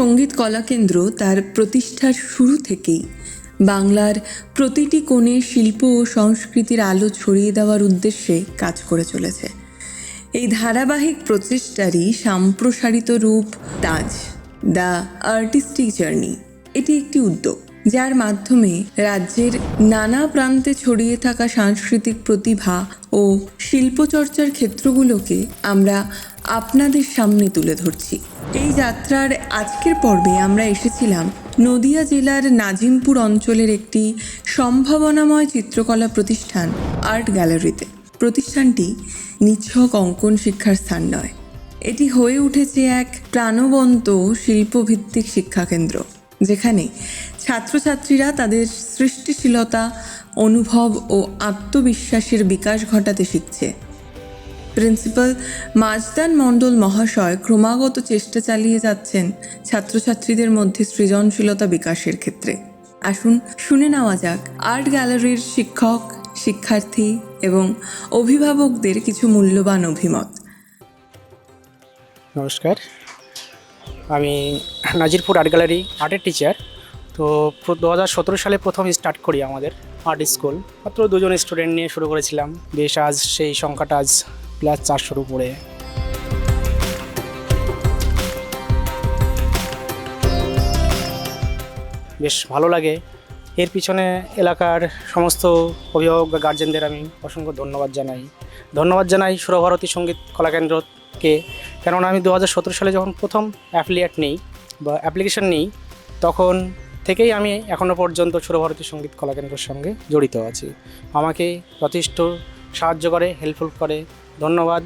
সংগীত কলা কেন্দ্র তার প্রতিষ্ঠার শুরু থেকেই। বাংলার প্রতিটি কোণে শিল্প ও সংস্কৃতির আলো ছড়িয়ে দেওয়ার উদ্দেশ্যে কাজ করে চলেছে। এই ধারাবাহিক প্রচেষ্টারই সাম্প্রসারিত রূপ তাজ, দ্য আর্টিস্টিক জার্নি। এটি একটি উদ্যোগ। যার মাধ্যমে রাজ্যের নানা প্রান্তে ছড়িয়ে থাকা সাংস্কৃতিক প্রতিভা ও শিল্পচর্চার ক্ষেত্রগুলোকে আমরা আপনাদের সামনে তুলে ধরছি। এই যাত্রার আজকের পর্বে আমরা এসেছিলাম নদিয়া জেলার নাজিমপুর অঞ্চলের একটি সম্ভাবনাময় চিত্রকলা প্রতিষ্ঠান, আর্ট গ্যালারিতে। প্রতিষ্ঠানটি নিছক অঙ্কন শিক্ষার স্থান নয়। এটি হয়ে উঠেছে এক প্রাণবন্ত শিল্পভিত্তিক শিক্ষাকেন্দ্র, যেখানে ছাত্রছাত্রীরা তাদের সৃষ্টিশীলতা, অনুভব ও আত্মবিশ্বাসের বিকাশ ঘটাতে শিখছে। প্রিন্সিপাল মাজদান মণ্ডল মহাশয় ক্রমাগত চেষ্টা চালিয়ে যাচ্ছেন ছাত্রছাত্রীদের মধ্যে সৃজনশীলতা বিকাশের ক্ষেত্রে। আসুন শুনে নেওয়া যাক, আর্ট গ্যালারির শিক্ষক, শিক্ষার্থী এবং অভিভাবকদের কিছু মূল্যবান অভিমত। নমস্কার, আমি নাজিরপুর আর্ট গ্যালারি আর্টের টিচার তো দু হাজার সতেরো সালে প্রথম স্টার্ট করি আমাদের আর্ট স্কুল মাত্র দুজন স্টুডেন্ট নিয়ে শুরু করেছিলাম। বেশ, আজ সেই সংখ্যাটা আজ প্লাস চারশোর উপরে। বেশ ভালো লাগে। এর পিছনে এলাকার সমস্ত অভিভাবক বা গার্জেনদের আমি অসংখ্য ধন্যবাদ জানাই। ধন্যবাদ জানাই সুরভারতী সংগীত কলাকেন্দ্রকে। কেননা আমি দু হাজার সতেরো সালে যখন প্রথম অ্যাফিলিয়েট নিই বা অ্যাপ্লিকেশন নিই, তখন থেকেই আমি এখনও পর্যন্ত সুরভারতী সংগীত কলাকেন্দ্রের সঙ্গে জড়িত আছি। আমাকে যথেষ্ট সাহায্য করে হেল্পফুল করে। ধন্যবাদ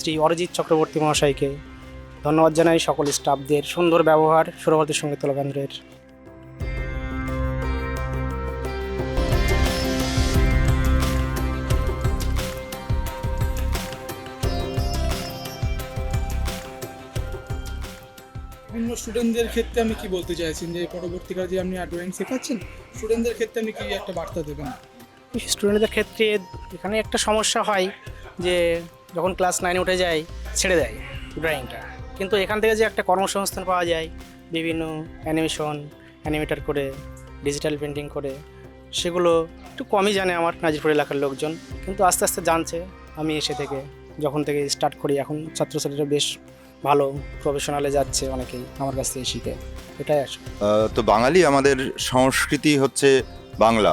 শ্রী অরিজিৎ চক্রবর্তী মহাশয়কে। ধন্যবাদ জানাই সকল স্টাফদের সুন্দর ব্যবহার সুরভারতী সংগীত কলাকেন্দ্রের। বিভিন্ন স্টুডেন্টদের ক্ষেত্রে আমি কি বলতে চাইছেন যে পরবর্তীকালে যে আপনি ড্রয়িং শেখাচ্ছেন স্টুডেন্টদের ক্ষেত্রে আপনি কি একটা বার্তা দেবেন? স্টুডেন্টদের ক্ষেত্রে এখানে একটা সমস্যা হয় যে যখন ক্লাস নাইনে উঠে যায়, ছেড়ে দেয় ড্রয়িংটা কিন্তু এখান থেকে যে একটা কর্মসংস্থান পাওয়া যায়, বিভিন্ন অ্যানিমেশন অ্যানিমেটার করে ডিজিটাল পেন্টিং করে, সেগুলো একটু কমই জানে আমার নাজিরপুর এলাকার লোকজন। কিন্তু আস্তে আস্তে জানছে, আমি এসে থেকে, যখন থেকে স্টার্ট করি, এখন ছাত্রছাত্রীরা বেশ ভালো প্রফেশনালে যাচ্ছে অনেকেই আমার কাছ থেকে শিখে। এটাই আসলে। তো বাঙালি আমাদের সংস্কৃতি হচ্ছে বাংলা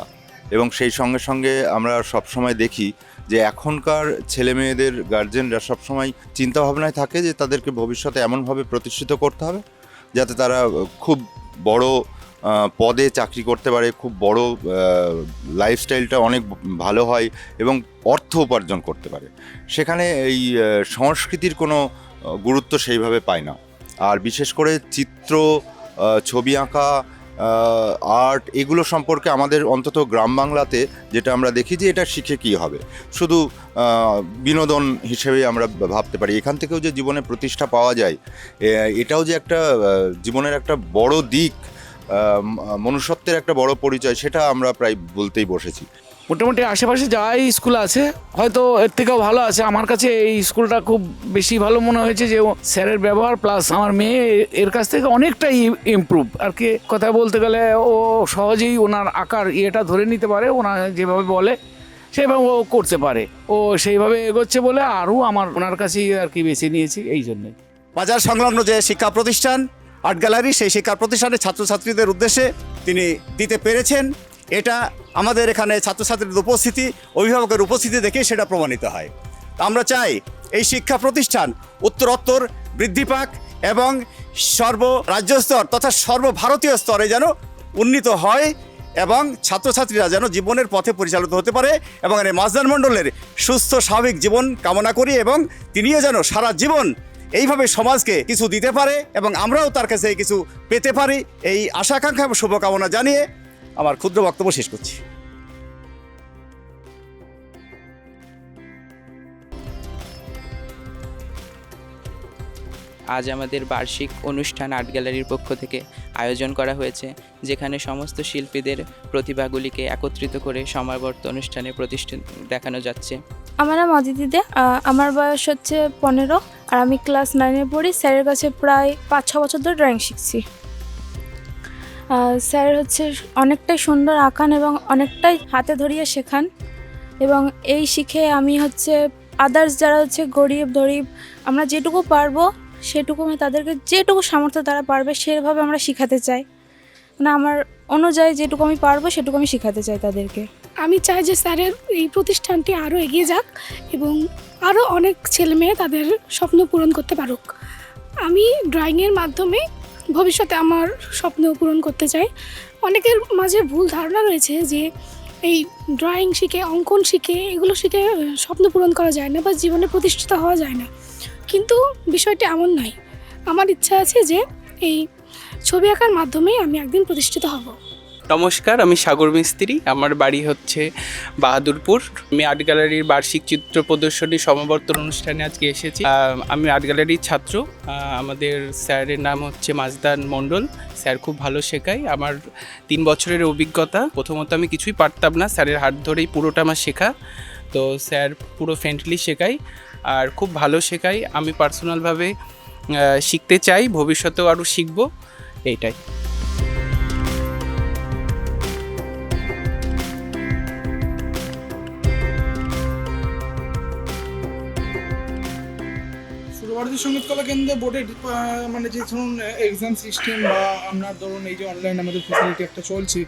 এবং সেই সঙ্গে সঙ্গে আমরা সবসময় দেখি যে এখনকার ছেলে মেয়েদের গার্জেনরা সবসময় চিন্তা ভাবনায় থাকে যে তাদেরকে ভবিষ্যতে এমনভাবে প্রতিষ্ঠিত করতে হবে যাতে তারা খুব বড় পদে চাকরি করতে পারে, খুব বড় লাইফস্টাইলটা অনেক ভালো হয় এবং অর্থ উপার্জন করতে পারে। সেখানে এই সংস্কৃতির কোনো গুরুত্ব সেইভাবে পায় না। আর বিশেষ করে চিত্র ছবি আঁকা আর্ট, এগুলো সম্পর্কে আমাদের অন্তত গ্রাম বাংলাতে যেটা আমরা দেখি যে এটা শিখে কি হবে। শুধু বিনোদন হিসেবে আমরা ভাবতে পারি। এখান থেকেও যে জীবনে প্রতিষ্ঠা পাওয়া যায় এটাও যে একটা জীবনের একটা বড় দিক মনুষ্যত্বের একটা বড় পরিচয় সেটা আমরা প্রায় বলতেই বসেছি। মোটামুটি আশেপাশে যাই স্কুল আছে হয়তো এর থেকেও ভালো আছে। আমার কাছে এই স্কুলটা খুব বেশি ভালো মনে হয়েছে যে ও স্যারের ব্যবহার প্লাস আমার মেয়ে এর কাছ থেকে অনেকটাই ইমপ্রুভ আর কি কথা বলতে গেলে ও সহজেই ওনার আকার ইয়েটা ধরে নিতে পারে ওনার যেভাবে বলে সেভাবে ও করতে পারে। ও সেইভাবে এগোচ্ছে বলে আরও আমার ওনার কাছেই আর কি বেছে নিয়েছি এই জন্যে বাজার সংলগ্ন যে শিক্ষা প্রতিষ্ঠান আর্ট গ্যালারি, সেই শিক্ষা প্রতিষ্ঠানের ছাত্রছাত্রীদের উদ্দেশ্যে তিনি দিতে পেরেছেন। এটা আমাদের এখানে ছাত্রছাত্রীদের উপস্থিতি, অভিভাবকের উপস্থিতি দেখে সেটা প্রমাণিত হয়। আমরা চাই এই শিক্ষা প্রতিষ্ঠান উত্তরোত্তর বৃদ্ধি পাক এবং সর্ব রাজ্য স্তর তথা সর্বভারতীয় স্তরে যেন উন্নীত হয় এবং ছাত্রছাত্রীরা যেন জীবনের পথে পরিচালিত হতে পারে এবং এই মাজদান মণ্ডলের সুস্থ, স্বাভাবিক জীবন কামনা করি এবং তিনিও যেন সারা জীবন এইভাবে সমাজকে কিছু দিতে পারে এবং আমরাও তার কাছে কিছু পেতে পারি। এই আশা আকাঙ্ক্ষা এবং শুভকামনা জানিয়ে আমার ক্ষুদ্র বক্তব্য শেষ করছি। আজ আমাদের বার্ষিক অনুষ্ঠান আর্ট গ্যালারির পক্ষ থেকে আয়োজন করা হয়েছে, যেখানে সমস্ত শিল্পীদের প্রতিভাগুলিকে একত্রিত করে সমাবর্ত অনুষ্ঠানে প্রতিষ্ঠা দেখানো যাচ্ছে। আমার নাম অদিতি দে আমার বয়স হচ্ছে পনেরো আর আমি ক্লাস নাইনে পড়ি। স্যারের কাছে প্রায় পাঁচ, ছ বছর ধরে ড্রয়িং শিখছি। স্যার হচ্ছে অনেকটাই সুন্দর আঁকান এবং অনেকটাই হাতে ধরিয়ে শেখান এবং এই শিখে আমি হচ্ছে আদার্স যারা হচ্ছে গরিব দরিব আমরা যেটুকু পারব সেটুকু আমি তাদেরকে যেটুকু সামর্থ্য তারা পারবে সেভাবে আমরা শেখাতে চাই। মানে আমার অনুযায়ী যেটুকু আমি পারব সেটুকু আমি শেখাতে চাই তাদেরকে। আমি চাই যে স্যারের এই প্রতিষ্ঠানটি আরও এগিয়ে যাক এবং আরও অনেক ছেলেমেয়ে তাদের স্বপ্ন পূরণ করতে পারুক। আমি ড্রয়িংয়ের মাধ্যমে ভবিষ্যতে আমার স্বপ্ন পূরণ করতে চাই। অনেকের মাঝে ভুল ধারণা রয়েছে যে এই ড্রয়িং শিখে, অঙ্কন শিখে এগুলো শিখে স্বপ্ন পূরণ করা যায় না বা জীবনে প্রতিষ্ঠিত হওয়া যায় না। কিন্তু বিষয়টি এমন নয়। আমার ইচ্ছা আছে যে এই ছবি আঁকার মাধ্যমেই আমি একদিন প্রতিষ্ঠিত হব। নমস্কার, আমি সাগর মিস্ত্রি। আমার বাড়ি হচ্ছে বাহাদুরপুর। আমি আর্ট গ্যালারির বার্ষিক চিত্র প্রদর্শনী সমাবর্তন অনুষ্ঠানে আজকে এসেছি। আমি আর্ট গ্যালারির ছাত্র। আমাদের স্যারের নাম হচ্ছে মাজদান মণ্ডল। স্যার খুব ভালো শেখায়। আমার তিন বছরের অভিজ্ঞতা। প্রথমত আমি কিছুই পারতাম না। স্যারের হাত ধরেই পুরোটা আমার শেখা। তো স্যার পুরো ফ্রেন্ডলি শেখায় আর খুব ভালো শেখায়। আমি পার্সোনালভাবে শিখতে চাই। ভবিষ্যতেও আরও শিখব। এইটাই। সুরভারতী সংগীত কলা কেন্দ্রে বোর্ডের মানে যে ধরুন এক্সাম সিস্টেম বা আপনার ধরুন এই যে অনলাইন আমাদের ফেসিলিটি একটা চলছে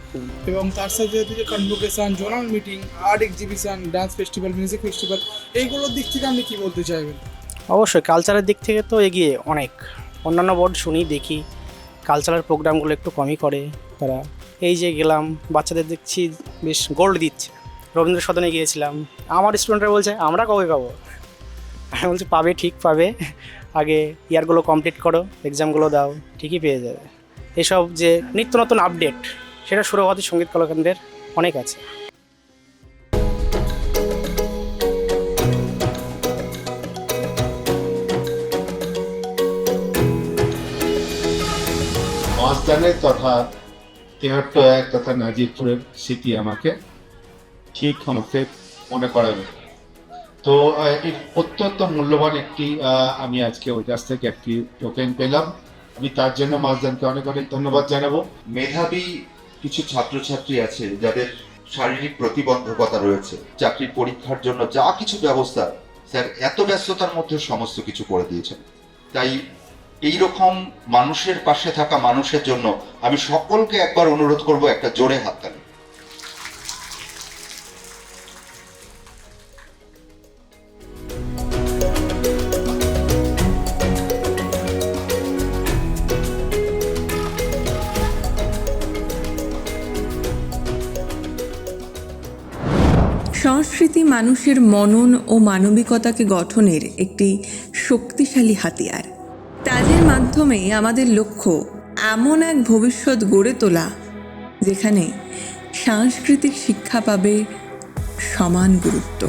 এবং তার সাথে সাথে যে convocation zonal meeting art exhibition dance festival music festival এইগুলোর দিক থেকে আপনি কী বলতে চাইবেন? অবশ্যই কালচারের দিক থেকে তো এগিয়ে অনেক। অন্যান্য বোর্ড শুনি, দেখি। কালচারাল প্রোগ্রামগুলো একটু কমই করে তারা। এই যে গেলাম, বাচ্চাদের দেখছি, বেশ গোল্ড দিচ্ছে। রবীন্দ্র সদনে গিয়েছিলাম। আমার স্টুডেন্টরা বলছে, আমরা কবে পাবো? আমি বলছি, পাবে, ঠিক পাবে। আগে ইয়ারগুলো কমপ্লিট করো এক্সামগুলো দাও, ঠিকই পেয়ে যাবে। এসব যে নিত্য নতুন আপডেট সেটা শুরু সুরভাতী সংগীত কলাকেন্দ্রের অনেক আছে। তথা তেহট্ট এক তথা নাজিরপুরের স্মৃতি আমাকে ঠিক মতে মনে করাবে। তো অত্যন্ত মূল্যবান একটি আমি আজকে ওই কাছ থেকে একটি টোকেন পেলাম। আমি তার জন্য মাসদানকে অনেক অনেক ধন্যবাদ জানাব। মেধাবী কিছু ছাত্রছাত্রী আছে যাদের শারীরিক প্রতিবন্ধকতা রয়েছে, চাকরির পরীক্ষার জন্য যা কিছু ব্যবস্থা, স্যার, এত ব্যস্ততার মধ্যে সমস্ত কিছু করে দিয়েছেন। তাই এই রকম মানুষের পাশে থাকা মানুষের জন্য আমি সকলকে একবার অনুরোধ করব একটা জোরে হাততালি। মানুষের মনন ও মানবিকতাকে গঠনের একটি শক্তিশালী হাতিয়ার। তাদের মাধ্যমে আমাদের লক্ষ্য এমন এক ভবিষ্যৎ গড়ে তোলা, যেখানে সাংস্কৃতিক শিক্ষা পাবে সমান গুরুত্ব।